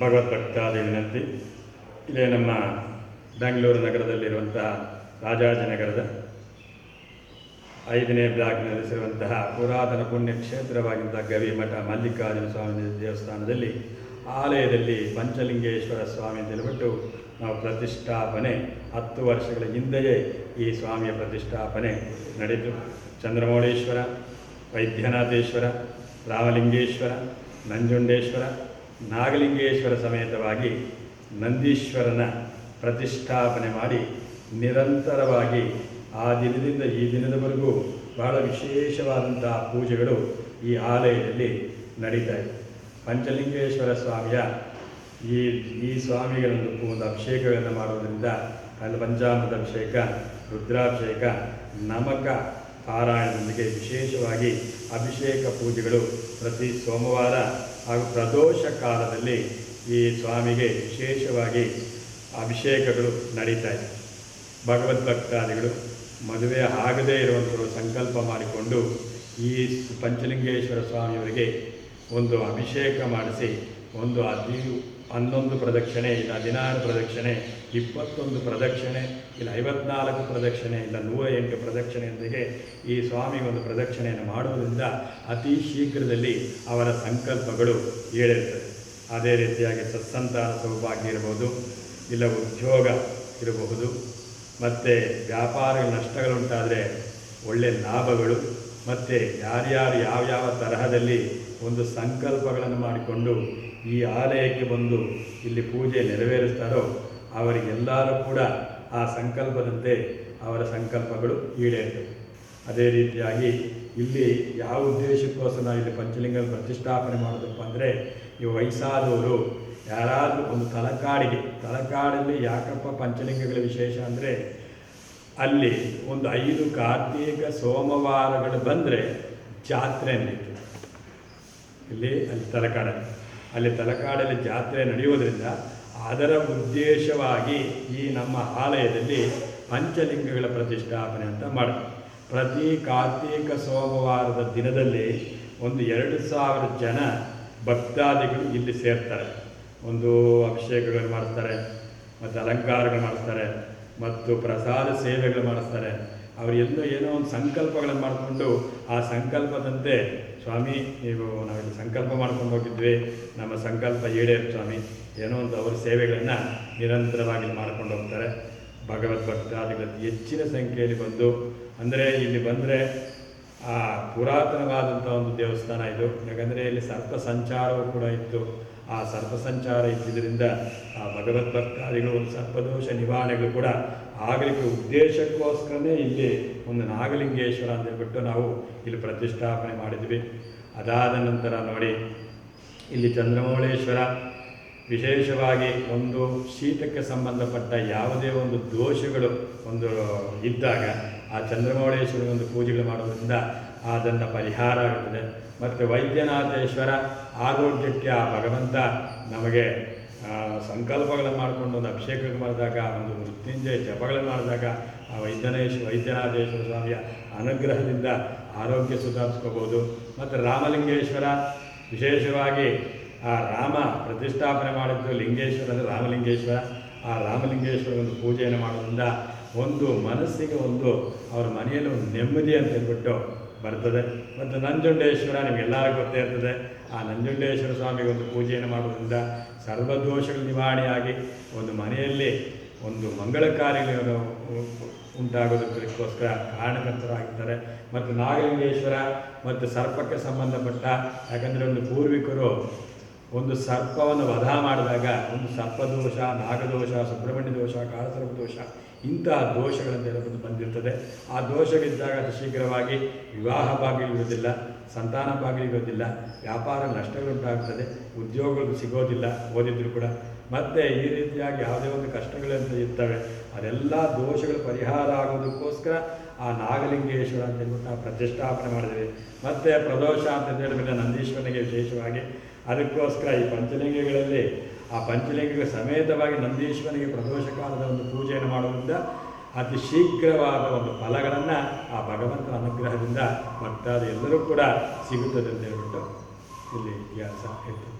ಭಗವದ್ಭಕ್ತಾದಿ ವಿನಂತಿ ಇಲ್ಲೇ ನಮ್ಮ ಬೆಂಗಳೂರು ನಗರದಲ್ಲಿರುವಂತಹ ರಾಜಾಜಿನಗರದ ಐದನೇ ಬ್ಲಾಕ್ ನೆಲೆಸಿರುವಂತಹ ಪುರಾತನ ಪುಣ್ಯಕ್ಷೇತ್ರವಾಗಿದ್ದ ಗವಿಮಠ ಮಲ್ಲಿಕಾರ್ಜುನ ಸ್ವಾಮಿ ದೇವಸ್ಥಾನದಲ್ಲಿ ಆಲಯದಲ್ಲಿ ಪಂಚಲಿಂಗೇಶ್ವರ ಸ್ವಾಮಿ ಅಂತ ಹೇಳ್ಬಿಟ್ಟು ನಾವು ಪ್ರತಿಷ್ಠಾಪನೆ, ಹತ್ತು ವರ್ಷಗಳ ಹಿಂದೆಯೇ ಈ ಸ್ವಾಮಿಯ ಪ್ರತಿಷ್ಠಾಪನೆ ನಡೆಯಿತು. ಚಂದ್ರಮೌಳೇಶ್ವರ, ವೈದ್ಯನಾಥೇಶ್ವರ, ರಾಮಲಿಂಗೇಶ್ವರ, ನಂಜುಂಡೇಶ್ವರ ನಾಗಲಿಂಗೇಶ್ವರ ಸಮೇತವಾಗಿ ನಂದೀಶ್ವರನ ಪ್ರತಿಷ್ಠಾಪನೆ ಮಾಡಿ ನಿರಂತರವಾಗಿ ಆ ದಿನದಿಂದ ಈ ದಿನದವರೆಗೂ ಬಹಳ ವಿಶೇಷವಾದಂತಹ ಪೂಜೆಗಳು ಈ ಆಲಯದಲ್ಲಿ ನಡೀತಾ ಇದೆ. ಪಂಚಲಿಂಗೇಶ್ವರ ಸ್ವಾಮಿಯ ಈ ಈ ಸ್ವಾಮಿಗಳನ್ನು ಒಂದು ಅಭಿಷೇಕಗಳನ್ನು ಮಾಡುವುದರಿಂದ ಅಲ್ಲಿ ಪಂಚಾಮೃತ ಅಭಿಷೇಕ ರುದ್ರಾಭಿಷೇಕ, ನಮಕ ಪಾರಾಯಣದೊಂದಿಗೆ ವಿಶೇಷವಾಗಿ ಅಭಿಷೇಕ ಪೂಜೆಗಳು ಪ್ರತಿ ಸೋಮವಾರ ಹಾಗೂ ಪ್ರದೋಷ ಕಾಲದಲ್ಲಿ ಈ ಸ್ವಾಮಿಗೆ ವಿಶೇಷವಾಗಿ ಅಭಿಷೇಕಗಳು ನಡೀತಾ ಇದೆ. ಭಗವದ್ಭಕ್ತಾದಿಗಳು ಮದುವೆ ಆಗದೇ ಇರುವಂಥವರು ಸಂಕಲ್ಪ ಮಾಡಿಕೊಂಡು ಈ ಪಂಚಲಿಂಗೇಶ್ವರ ಸ್ವಾಮಿಯವರಿಗೆ ಒಂದು ಅಭಿಷೇಕ ಮಾಡಿಸಿ ಒಂದು ಹದಿ ಹನ್ನೊಂದು ಪ್ರದಕ್ಷಿಣೆ, ಇಲ್ಲ ಹದಿನಾರು ಪ್ರದಕ್ಷಿಣೆ, ಇಪ್ಪತ್ತೊಂದು ಪ್ರದಕ್ಷಿಣೆ, ಇಲ್ಲ ಐವತ್ನಾಲ್ಕು ಪ್ರದಕ್ಷಿಣೆ, ಇಲ್ಲ ನೂರ ಎಂಟು ಪ್ರದಕ್ಷಿಣೆಯೊಂದಿಗೆ ಈ ಸ್ವಾಮಿ ಒಂದು ಪ್ರದಕ್ಷಿಣೆಯನ್ನು ಮಾಡುವುದರಿಂದ ಅತಿ ಶೀಘ್ರದಲ್ಲಿ ಅವರ ಸಂಕಲ್ಪಗಳು ಏಳಿರ್ತದೆ. ಅದೇ ರೀತಿಯಾಗಿ ಸತ್ಸಂತಾನ ಸೌಭಾಗ್ಯ ಇರಬಹುದು, ಇಲ್ಲ ಉದ್ಯೋಗ ಇರಬಹುದು, ಮತ್ತು ವ್ಯಾಪಾರ ನಷ್ಟಗಳುಂಟಾದರೆ ಒಳ್ಳೆಯ ಲಾಭಗಳು, ಮತ್ತು ಯಾರ್ಯಾರು ಯಾವ್ಯಾವ ತರಹದಲ್ಲಿ ಒಂದು ಸಂಕಲ್ಪಗಳನ್ನು ಮಾಡಿಕೊಂಡು ಈ ಆಲಯಕ್ಕೆ ಬಂದು ಇಲ್ಲಿ ಪೂಜೆ ನೆರವೇರಿಸ್ತಾರೋ ಅವರಿಗೆಲ್ಲರೂ ಕೂಡ ಆ ಸಂಕಲ್ಪದಂತೆ ಅವರ ಸಂಕಲ್ಪಗಳು ಈಡೇರ್ತವೆ. ಅದೇ ರೀತಿಯಾಗಿ ಇಲ್ಲಿ ಯಾವ ಉದ್ದೇಶಕ್ಕೋಸ್ಕರ ನಾವು ಇಲ್ಲಿ ಪಂಚಲಿಂಗ ಪ್ರತಿಷ್ಠಾಪನೆ ಮಾಡೋದಪ್ಪ ಅಂದರೆ ಈ ವಯಸ್ಸಾದವರು ಯಾರಾದರೂ ಒಂದು ತಲಕಾಡಿಗೆ, ತಲಕಾಡಲ್ಲಿ ಯಾಕಪ್ಪ ಪಂಚಲಿಂಗಗಳ ವಿಶೇಷ ಅಂದರೆ ಅಲ್ಲಿ ಒಂದು ಐದು ಕಾರ್ತೀಕ ಸೋಮವಾರಗಳು ಬಂದರೆ ಜಾತ್ರೆ ನಡೀತದೆ. ಇಲ್ಲಿ ಅಲ್ಲಿ ತಲಕಾಡಲ್ಲಿ ಅಲ್ಲಿ ತಲಕಾಡಲ್ಲಿ ಜಾತ್ರೆ ನಡೆಯುವುದರಿಂದ ಅದರ ಉದ್ದೇಶವಾಗಿ ಈ ನಮ್ಮ ಆಲಯದಲ್ಲಿ ಪಂಚಲಿಂಗಗಳ ಪ್ರತಿಷ್ಠಾಪನೆ ಅಂತ ಮಾಡ್ತಾರೆ. ಪ್ರತಿ ಕಾರ್ತೀಕ ಸೋಮವಾರದ ದಿನದಲ್ಲಿ ಒಂದು ಎರಡು ಸಾವಿರ ಜನ ಭಕ್ತಾದಿಗಳು ಇಲ್ಲಿ ಸೇರ್ತಾರೆ. ಒಂದು ಅಭಿಷೇಕಗಳು ಮಾಡ್ತಾರೆ ಮತ್ತು ಅಲಂಕಾರಗಳು ಮಾಡಿಸ್ತಾರೆ, ಮತ್ತು ಪ್ರಸಾದ ಸೇವೆಗಳು ಮಾಡಿಸ್ತಾರೆ. ಅವರೆಲ್ಲೋ ಏನೋ ಒಂದು ಸಂಕಲ್ಪಗಳನ್ನು ಮಾಡಿಕೊಂಡು ಆ ಸಂಕಲ್ಪದಂತೆ, ಸ್ವಾಮಿ, ನೀವು ನಾವಿಲ್ಲಿ ಸಂಕಲ್ಪ ಮಾಡ್ಕೊಂಡು ಹೋಗಿದ್ವಿ, ನಮ್ಮ ಸಂಕಲ್ಪ ಈಡೇರು ಸ್ವಾಮಿ, ಏನೋ ಒಂದು ಅವರ ಸೇವೆಗಳನ್ನು ನಿರಂತರವಾಗಿ ಮಾಡ್ಕೊಂಡು ಹೋಗ್ತಾರೆ. ಭಗವದ್ ಭಕ್ತಾದಿಗಳಲ್ಲಿ ಹೆಚ್ಚಿನ ಸಂಖ್ಯೆಯಲ್ಲಿ ಬಂದು, ಅಂದರೆ ಇಲ್ಲಿ ಬಂದರೆ ಆ ಪುರಾತನವಾದಂಥ ಒಂದು ದೇವಸ್ಥಾನ ಇದು. ಯಾಕಂದರೆ ಇಲ್ಲಿ ಸರ್ಪ ಸಂಚಾರವೂ ಕೂಡ ಇತ್ತು. ಆ ಸರ್ಪ ಸಂಚಾರ ಇದ್ದಿದ್ದರಿಂದ ಆ ಭಗವದ್ ಭಕ್ತಾದಿಗಳು ಸರ್ಪದೋಷ ನಿವಾರಣೆಗಳು ಕೂಡ ಆಗಲಿಕ್ಕೆ ಉದ್ದೇಶಕ್ಕೋಸ್ಕರನೇ ಇಲ್ಲಿ ಒಂದು ನಾಗಲಿಂಗೇಶ್ವರ ಅಂತ ಹೇಳ್ಬಿಟ್ಟು ನಾವು ಇಲ್ಲಿ ಪ್ರತಿಷ್ಠಾಪನೆ ಮಾಡಿದ್ವಿ. ಅದಾದ ನಂತರ ನೋಡಿ, ಇಲ್ಲಿ ಚಂದ್ರಮೌಳೇಶ್ವರ, ವಿಶೇಷವಾಗಿ ಒಂದು ಶೀತಕ್ಕೆ ಸಂಬಂಧಪಟ್ಟ ಯಾವುದೇ ಒಂದು ದೋಷಗಳು ಒಂದು ಇದ್ದಾಗ ಆ ಚಂದ್ರಮೌಳೇಶ್ವರ ಒಂದು ಪೂಜೆಗಳು ಮಾಡೋದ್ರಿಂದ ಅದನ್ನು ಪರಿಹಾರ ಆಗುತ್ತದೆ. ಮತ್ತು ವೈದ್ಯನಾಥೇಶ್ವರ ಆರೋಗ್ಯಕ್ಕೆ ಆ ಭಗವಂತ ನಮಗೆ ಸಂಕಲ್ಪಗಳನ್ನು ಮಾಡಿಕೊಂಡು ಒಂದು ಅಭಿಷೇಕ ಮಾಡಿದಾಗ, ಒಂದು ಮೃತ್ಯುಂಜಯ ಜಪಗಳನ್ನು ಮಾಡಿದಾಗ, ಆ ವೈದ್ಯನೇಶ್ ವೈದ್ಯನಾಥೇಶ್ವರ ಸ್ವಾಮಿಯ ಅನುಗ್ರಹದಿಂದ ಆರೋಗ್ಯ ಸುಧಾರಿಸ್ಕೋಬೋದು ಮತ್ತು ರಾಮಲಿಂಗೇಶ್ವರ, ವಿಶೇಷವಾಗಿ ಆ ರಾಮ ಪ್ರತಿಷ್ಠಾಪನೆ ಮಾಡಿದ್ದು ಲಿಂಗೇಶ್ವರ ರಾಮಲಿಂಗೇಶ್ವರ. ಆ ರಾಮಲಿಂಗೇಶ್ವರ ಒಂದು ಪೂಜೆಯನ್ನು ಮಾಡೋದ್ರಿಂದ ಒಂದು ಮನಸ್ಸಿಗೆ ಒಂದು ಅವರ ಮನೆಯಲ್ಲಿ ಒಂದು ನೆಮ್ಮದಿ ಅಂತ ಹೇಳ್ಬಿಟ್ಟು ಬರ್ತದೆ. ಮತ್ತು ನಂಜುಂಡೇಶ್ವರ ನಿಮಗೆಲ್ಲರಿಗೂ ಗೊತ್ತೇ ಇರ್ತದೆ. ಆ ನಂಜುಂಡೇಶ್ವರ ಸ್ವಾಮಿಗೆ ಒಂದು ಪೂಜೆಯನ್ನು ಮಾಡುವುದರಿಂದ ಸರ್ವದೋಷಗಳು ನಿವಾರಣೆಯಾಗಿ ಒಂದು ಮನೆಯಲ್ಲಿ ಒಂದು ಮಂಗಳ ಕಾರ್ಯಗಳು ಉಂಟಾಗೋದಕ್ಕೋಸ್ಕರ ಕಾರಣಕರ್ತರಾಗಿದ್ದಾರೆ ಮತ್ತು ನಾಗಲಿಂಗೇಶ್ವರ ಮತ್ತು ಸರ್ಪಕ್ಕೆ ಸಂಬಂಧಪಟ್ಟ ಯಾಕಂದರೆ ಒಂದು ಪೂರ್ವಿಕರು ಒಂದು ಸರ್ಪವನ್ನು ವಧ ಮಾಡಿದಾಗ ಒಂದು ಸರ್ಪದೋಷ, ನಾಗದೋಷ, ಸುಬ್ರಹ್ಮಣ್ಯ ದೋಷ ಕಾಳಸರ್ಪ ದೋಷ ಇಂತಹ ದೋಷಗಳಂತ ಹೇಳಬಹುದು ಬಂದಿರ್ತದೆ. ಆ ದೋಷವಿದ್ದಾಗ ಅದು ಶೀಘ್ರವಾಗಿ ವಿವಾಹ ಭಾಗ್ಯ ಇರುವುದಿಲ್ಲ, ಸಂತಾನ ಭಾಗ್ಯ ಇರೋದಿಲ್ಲ ವ್ಯಾಪಾರ ನಷ್ಟಗಳುಂಟಾಗ್ತದೆ ಉದ್ಯೋಗಗಳು ಸಿಗೋದಿಲ್ಲ, ಓದಿದ್ರು ಕೂಡ. ಮತ್ತು ಈ ರೀತಿಯಾಗಿ ಯಾವುದೇ ಒಂದು ಕಷ್ಟಗಳಂತ ಇರ್ತವೆ, ಅದೆಲ್ಲ ದೋಷಗಳು ಪರಿಹಾರ ಆಗೋದಕ್ಕೋಸ್ಕರ ಆ ನಾಗಲಿಂಗೇಶ್ವರ ಅಂತ ಹೇಳ್ಬಿಟ್ಟು ನಾವು ಪ್ರತಿಷ್ಠಾಪನೆ ಮಾಡಿದ್ವಿ ಮತ್ತು ಪ್ರದೋಷ ಅಂತ ಹೇಳಿದ್ರೆ ನಂದೀಶ್ವರನಿಗೆ ವಿಶೇಷವಾಗಿ ಅದಕ್ಕೋಸ್ಕರ ಈ ಪಂಚಲಿಂಗಗಳಲ್ಲಿ ಆ ಪಂಚಲಿಂಗ ಸಮೇತವಾಗಿ ನಂದೀಶ್ವರನಿಗೆ ಪ್ರದೋಷ ಕಾಲದ ಒಂದು ಪೂಜೆಯನ್ನು ಮಾಡುವುದರಿಂದ ಅತಿ ಶೀಘ್ರವಾದ ಒಂದು ಫಲಗಳನ್ನು ಆ ಭಗವಂತನ ಅನುಗ್ರಹದಿಂದ ಭಕ್ತಾದ ಎಲ್ಲರೂ ಕೂಡ ಸಿಗುತ್ತದೆ ಅಂತ ಹೇಳ್ಬಿಟ್ಟು ಇಲ್ಲಿ ಇತಿಹಾಸ ಹೇಳ್ತದೆ